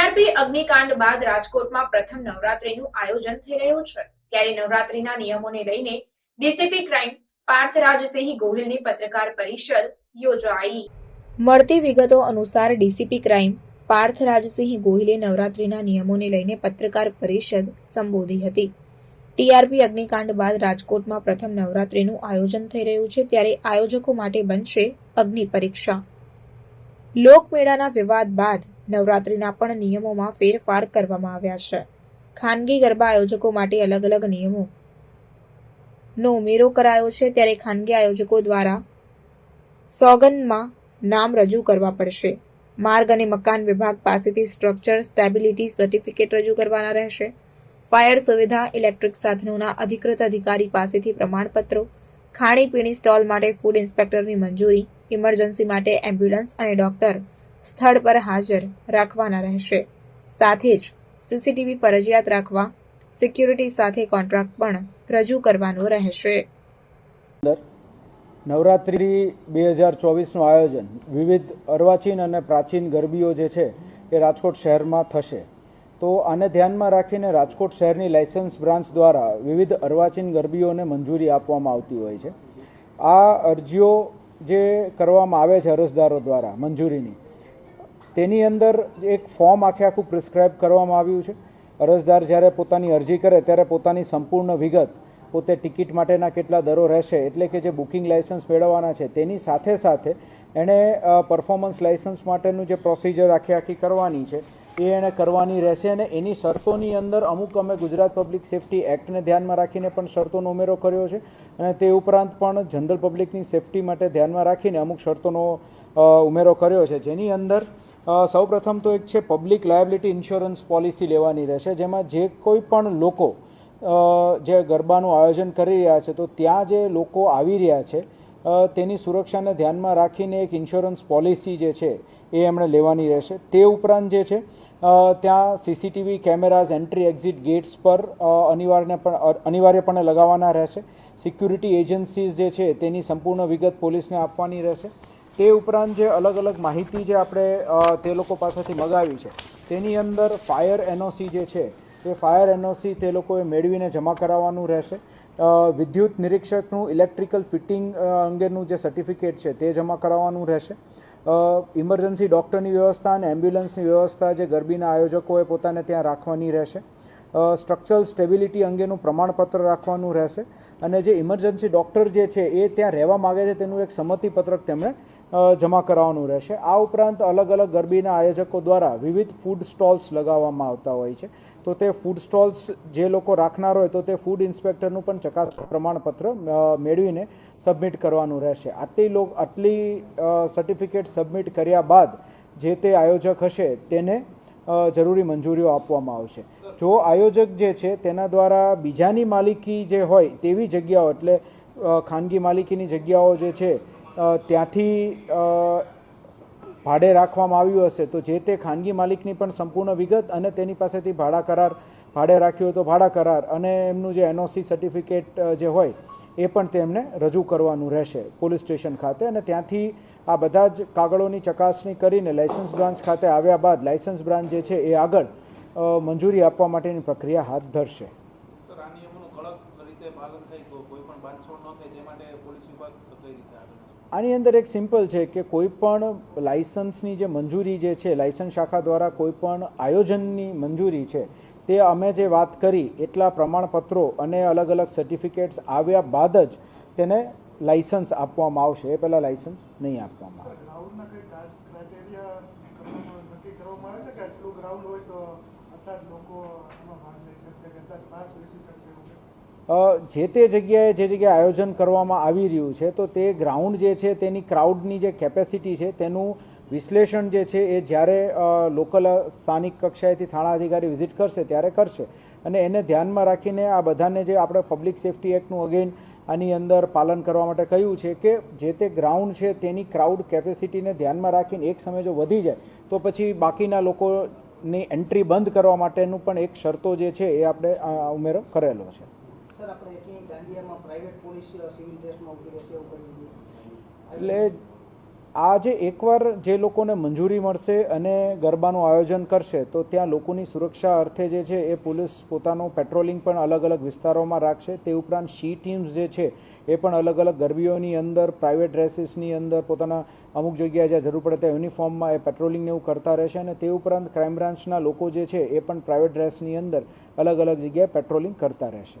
TRP અગ્નિકાંડ બાદ રાજકોટમાં પ્રથમ નવરાત્રીનું આયોજન થઈ રહ્યું છે. ત્યારે નવરાત્રીના નિયમોને લઈને ડીસીપી ક્રાઇમ પાર્થરાજસિંહ ગોહિલની પત્રકાર પરિષદ યોજાઈ. મળતી વિગતો અનુસાર ડીસીપી ક્રાઇમ પાર્થરાજસિંહ ગોહિલે નવરાત્રીના નિયમોને લઈને પત્રકાર પરિષદ સંબોધી હતી. ટીઆરપી અગ્નિકાંડ બાદ રાજકોટમાં પ્રથમ નવરાત્રીનું આયોજન થઈ રહ્યું છે ત્યારે આયોજકો માટે બનશે અગ્નિ પરીક્ષા. લોકમેળાના વિવાદ બાદ નવરાત્રીના પણ નિયમોમાં ફેરફાર કરવામાં આવ્યા છે. ખાનગી ગરબા આયોજકો માટે અલગ અલગ નિયમો. નો ઉમેરો કરાયો છે ત્યારે ખાનગી આયોજકો દ્વારા સોગંદમાં નામ રજૂ કરવા પડશે. માર્ગ અને મકાન વિભાગ પાસેથી સ્ટ્રક્ચર સ્ટેબિલિટી સર્ટિફિકેટ રજૂ કરવાના રહેશે. ફાયર સુવિધા, ઇલેક્ટ્રિક સાધનોના અધિકૃત અધિકારી પાસેથી પ્રમાણપત્રો. ખાણીપીણી સ્ટોલ માટે ફૂડ ઇન્સ્પેક્ટરની મંજૂરી. ઇમરજન્સી માટે એમ્બ્યુલન્સ અને ડોક્ટર. સ્થળ પર હાજર રાખવાના રહેશે. સાથે જ સીસીટીવી ફરજિયાત રાખવા સિક્યુરિટી સાથે કોન્ટ્રાક્ટ પણ રજૂ કરવાનો રહેશે. નવરાત્રિ બે હજાર ચોવીસનું આયોજન વિવિધ અર્વાચીન અને પ્રાચીન ગરબીઓ જે છે એ રાજકોટ શહેરમાં થશે. તો આને ધ્યાનમાં રાખીને રાજકોટ શહેરની લાયસન્સ બ્રાન્ચ દ્વારા વિવિધ અર્વાચીન ગરબીઓને મંજૂરી આપવામાં આવતી હોય છે. આ અરજીઓ જે કરવામાં આવે છે અરજદારો દ્વારા મંજૂરીની તેની અંદર એક ફોર્મ આખે આખું પ્રિસ્ક્રાઇબ કરવામાં આવ્યું છે. અરજદાર જ્યારે પોતાની અરજી કરે ત્યારે પોતાની સંપૂર્ણ વિગત પોતે ટિકિટ માટેના કેટલા દરો રહેશે એટલે કે જે બુકિંગ લાઇસન્સ મેળવવાના છે તેની સાથે સાથે એણે પરફોર્મન્સ લાઇસન્સ માટેનું જે પ્રોસિજર આખી આખી કરવાની છે એ એણે કરવાની રહેશે અને એની શરતોની અંદર અમુક અમે ગુજરાત પબ્લિક સેફટી એક્ટને ધ્યાનમાં રાખીને પણ શરતોનો ઉમેરો કર્યો છે અને તે ઉપરાંત પણ જનરલ પબ્લિકની સેફટી માટે ધ્યાનમાં રાખીને અમુક શરતોનો ઉમેરો કર્યો છે. જેની અંદર સૌપ્રથમ તો એક છે પબ્લિક લાયબિલિટી ઇન્સ્યોરન્સ પોલિસી લેવાની રહેશે જેમાં જે કોઈ પણ લોકો જે ગરબાનું આયોજન કરી રહ્યા છે તો ત્યાં જે લોકો આવી રહ્યા છે તેની સુરક્ષાને ધ્યાનમાં રાખીને એક ઇન્સ્યોરન્સ પોલિસી જે છે એ એમણે લેવાની રહેશે. તે ઉપરાંત જે છે ત્યાં CCTV cameras entry exit gates પર અ, અનિવાર્ય પણ અનિવાર્યપણે લગાવવાના રહેશે. સિક્યુરિટી એજન્સીઝ જે છે તેની સંપૂર્ણ વિગત પોલીસને આપવાની રહેશે. તે ઉપરાંત જે અલગ અલગ માહિતી જે આપણે તે લોકો પાસેથી મગાવી છે, તેની અંદર ફાયર એનઓસી જે છે, તે ફાયર એનઓસી તે લોકોએ મેળવીને જમા કરાવવાનું રહેશે. વિદ્યુત નિરીક્ષકનું ઇલેક્ટ્રિકલ ફિટિંગ અંગેનું જે સર્ટિફિકેટ છે, તે જમા કરાવવાનું રહેશે. ઇમરજન્સી ડૉક્ટરની વ્યવસ્થા અને એમ્બ્યુલન્સની વ્યવસ્થા જે ગરબીના આયોજકોએ પોતાને ત્યાં રાખવાની રહેશે. સ્ટ્રક્ચરલ સ્ટેબિલિટી અંગેનું પ્રમાણપત્ર રાખવાનું રહેશે. અને જે ઇમરજન્સી ડૉક્ટર જે છે, એ ત્યાં રહેવા માગે છે, તેનું એક સંમતિપત્રક તેમણે જમા કરાવવાનું રહેશે. આ ઉપરાંત અલગ અલગ ગરબીના આયોજકો દ્વારા વિવિધ ફૂડ સ્ટોલ્સ લગાવવામાં આવતા હોય છે. તો તે ફૂડ સ્ટોલ્સ જે લોકો રાખનાર હોય તો તે ફૂડ ઇન્સ્પેક્ટરનું પણ ચકાસ પ્રમાણપત્ર મેળવીને સબમિટ કરવાનું રહેશે. આટલી લોક આટલી સર્ટિફિકેટ સબમિટ કર્યા બાદ જે તે આયોજક હશે તેને જરૂરી મંજૂરીઓ આપવામાં આવશે. જો આયોજક જે છે તેના દ્વારા બીજાની માલિકી જે હોય તેવી જગ્યાઓ એટલે ખાનગી માલિકીની જગ્યાઓ જે છે ત્યાંથી ભાડે રાખવામાં આવ્યું હશે, તો જે તે ખાનગી માલિકની પણ સંપૂર્ણ વિગત અને તેની પાસેથી ભાડા કરાર, ભાડે રાખ્યું હોય તો ભાડા કરાર અને એમનું જે એનઓસી સર્ટિફિકેટ જે હોય, એ પણ તેમને રજૂ કરવાનું રહેશે પોલીસ સ્ટેશન ખાતે અને ત્યાંથી આ બધા જ કાગળોની ચકાસણી કરીને લાયસન્સ બ્રાન્ચ ખાતે આવ્યા બાદ લાયસન્સ બ્રાન્ચ જે છે એ આગળ મંજૂરી આપવા માટેની પ્રક્રિયા હાથ ધરશે પાલન થઈ કોઈ પણ બાંધછોડ ન થાય તે માટે પોલીસ વિભાગ કઈ રીતે આગળ? આની અંદર એક સિમ્પલ છે કે કોઈ પણ લાયસન્સની જે મંજૂરી જે છે લાયસન્સ શાખા દ્વારા કોઈ પણ આયોજનની મંજૂરી છે, તે અમે જે વાત કરી, એટલા પ્રમાણપત્રો અને અલગ અલગ સર્ટિફિકેટ્સ આવ્યા બાદ જ તેને લાયસન્સ આપવામાં આવશે. એ પહેલાં લાયસન્સ નહીં આપવામાં આવે. જે તે જગ્યાએ જે જગ્યાએ આયોજન કરવામાં આવી રહ્યું છે, તો તે ગ્રાઉન્ડ જે છે, તેની ક્રાઉડની જે કેપેસિટી છે, તેનું વિશ્લેષણ જે છે, એ જ્યારે લોકલ સ્થાનિક કક્ષાએથી થાણા અધિકારી વિઝિટ કરશે, ત્યારે કરશે. અને એને ધ્યાનમાં રાખીને આ બધાને જે આપણે પબ્લિક સેફટી એક્ટનું અગેન આની અંદર પાલન કરવા માટે કહ્યું છે કે, જે તે ગ્રાઉન્ડ છે, તેની ક્રાઉડ કેપેસિટીને ધ્યાનમાં રાખીને એક સમય જો વધી જાય, તો પછી બાકીના લોકોની એન્ટ્રી બંધ કરવા માટેનું પણ એક શરતો જે છે, એ આપણે ઉમેરો કરેલો છે. એટલે આજે એકવાર જે લોકોને મંજૂરી મળશે અને ગરબાનું આયોજન કરશે, તો ત્યાં લોકોની સુરક્ષા અર્થે જે છે એ પોલીસ પોતાનું પેટ્રોલિંગ પણ અલગ અલગ વિસ્તારોમાં રાખશે. તે ઉપરાંત શી ટીમ્સ જે છે એ પણ અલગ અલગ ગરબીઓની અંદર પ્રાઇવેટ ડ્રેસીસની અંદર, પોતાના અમુક જગ્યાએ જ્યાં જરૂર પડે ત્યાં યુનિફોર્મમાં એ પેટ્રોલિંગને એવું કરતા રહેશે અને તે ઉપરાંત ક્રાઇમ બ્રાન્ચના લોકો જે છે એ પણ પ્રાઇવેટ ડ્રેસની અંદર અલગ અલગ જગ્યાએ પેટ્રોલિંગ કરતા રહેશે.